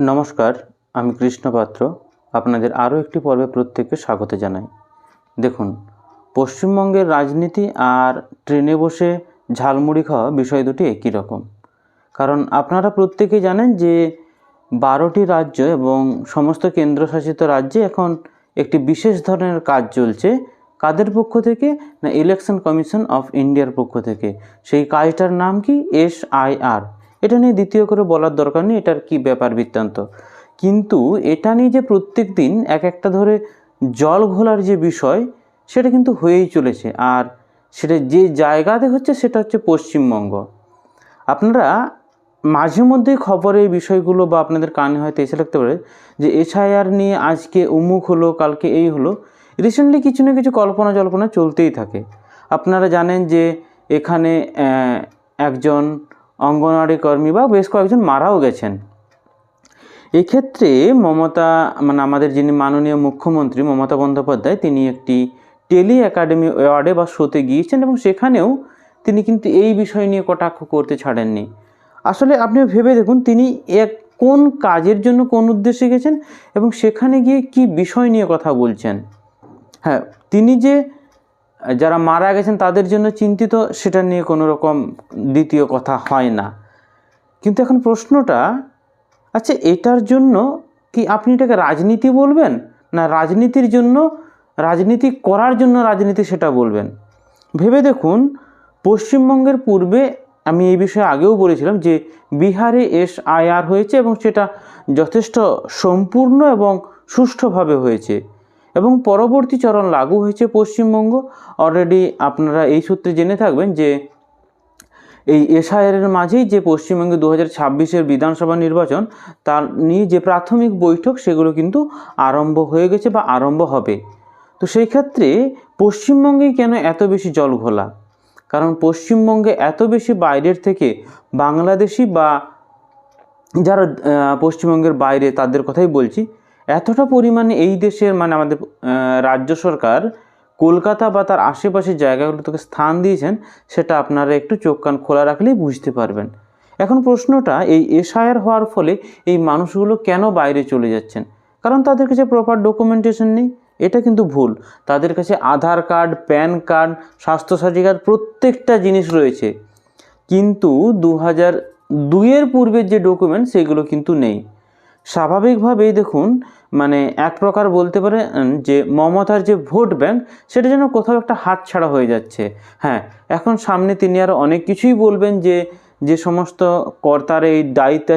নমস্কার, আমি কৃষ্ণ পাত্র। আপনাদের আরও একটি পর্বে প্রত্যেককে স্বাগত জানাই। দেখুন, পশ্চিমবঙ্গের রাজনীতি আর ট্রেনে বসে ঝালমুড়ি খাওয়া বিষয় দুটি একই রকম। কারণ আপনারা প্রত্যেকেই জানেন যে বারোটি রাজ্য এবং সমস্ত কেন্দ্রশাসিত রাজ্যে এখন একটি বিশেষ ধরনের কাজ চলছে। কাদের পক্ষ থেকে না ইলেকশন কমিশন অফ ইন্ডিয়ার পক্ষ থেকে? সেই কাজটার নাম কি? এস আই আর এটা নিয়ে দ্বিতীয় করে বলার দরকার নেই, এটার কি ব্যাপার বৃত্তান্ত? কিন্তু এটা নিয়ে যে প্রত্যেক দিন এক একটা ধরে জল ঘোলার যে বিষয়, সেটা কিন্তু হয়েই চলেছে। আর সেটা যে জায়গাতে হচ্ছে, সেটা হচ্ছে পশ্চিমবঙ্গ। আপনারা মাঝে মধ্যেই খবরে এই বিষয়গুলো বা আপনাদের কানে হয়তো এসে লাগতে পারে যে এসআইআর নিয়ে আজকে অমুক হলো, কালকে এই হলো। রিসেন্টলি কিছু না কিছু কল্পনা জল্পনা চলতেই থাকে। আপনারা জানেন যে এখানে একজন অঙ্গনওয়াড়ি কর্মী বা বেশ কয়েকজন মারাও গেছেন। এক্ষেত্রে মমতা মানে আমাদের যিনি মাননীয় মুখ্যমন্ত্রী মমতা বন্দ্যোপাধ্যায়, তিনি একটি টেলি একাডেমি অ্যাওয়ার্ডে বা শোতে গিয়েছেন এবং সেখানেও তিনি কিন্তু এই বিষয় নিয়ে কটাক্ষ করতে ছাড়েননি। আসলে আপনি ভেবে দেখুন, তিনি এক, কোন কাজের জন্য কোন উদ্দেশ্যে গেছেন এবং সেখানে গিয়ে কি বিষয় নিয়ে কথা বলছেন? হ্যাঁ তিনি যে যারা মারা গেছেন তাদের জন্য চিন্তিত, সেটা নিয়ে কোনো রকম দ্বিতীয় কথা হয় না। কিন্তু এখন প্রশ্নটা আচ্ছা এটার জন্য কি আপনি এটাকে রাজনীতি বলবেন? না, রাজনীতির জন্য, রাজনীতি করার জন্য রাজনীতি সেটা বলবেন? ভেবে দেখুন, পশ্চিমবঙ্গের পূর্বে আমি এই বিষয়ে আগেও বলেছিলাম যে বিহারে এস আইআর হয়েছে এবং সেটা যথেষ্ট সম্পূর্ণ এবং সুষ্ঠুভাবে হয়েছে। এবং পরবর্তী চরণ লাগু হয়েছে পশ্চিমবঙ্গ। অলরেডি আপনারা এই সূত্রে জেনে থাকবেন যে, এই এসআইআরের মাঝেই যে পশ্চিমবঙ্গে দু হাজার ছাব্বিশের বিধানসভা নির্বাচন, তার নিয়ে যে প্রাথমিক বৈঠক, সেগুলো কিন্তু আরম্ভ হয়ে গেছে বা আরম্ভ হবে। তো সেই ক্ষেত্রে পশ্চিমবঙ্গেই কেন এত বেশি জল ঘোলা? কারণ পশ্চিমবঙ্গে এত বেশি বাইরের থেকে বাংলাদেশি বা যারা পশ্চিমবঙ্গের বাইরে, তাদের কথাই বলছি এতটা পরিমাণে এই দেশের মানে আমাদের রাজ্য সরকার কলকাতা বা তার আশেপাশের জায়গাগুলোতে স্থান দিয়েছেন, সেটা আপনারা একটু চোখ কান খোলা রাখলেই বুঝতে পারবেন। এখন প্রশ্নটা, এই এসআইআর হওয়ার ফলে এই মানুষগুলো কেন বাইরে চলে যাচ্ছেন? কারণ তাদের কাছে প্রপার ডকুমেন্টেশন নেই, এটা কিন্তু ভুল। তাদের কাছে Aadhaar card, PAN card Swasthyasathi card প্রত্যেকটা জিনিস রয়েছে। কিন্তু দু হাজার দুইয়ের পূর্বের যে ডকুমেন্ট সেগুলো কিন্তু নেই। স্বাভাবিকভাবেই দেখুন মানে এক প্রকার বলতে পারে যে মমতার যে ভোট ব্যাংক, সেটা যেন কোথাও একটা হাত ছাড়া হয়ে যাচ্ছে। হ্যাঁ এখন সামনে তিনি আরও অনেক কিছুই বলবেন যে যে সমস্ত কর্তার এই দায়িত্বে আছেন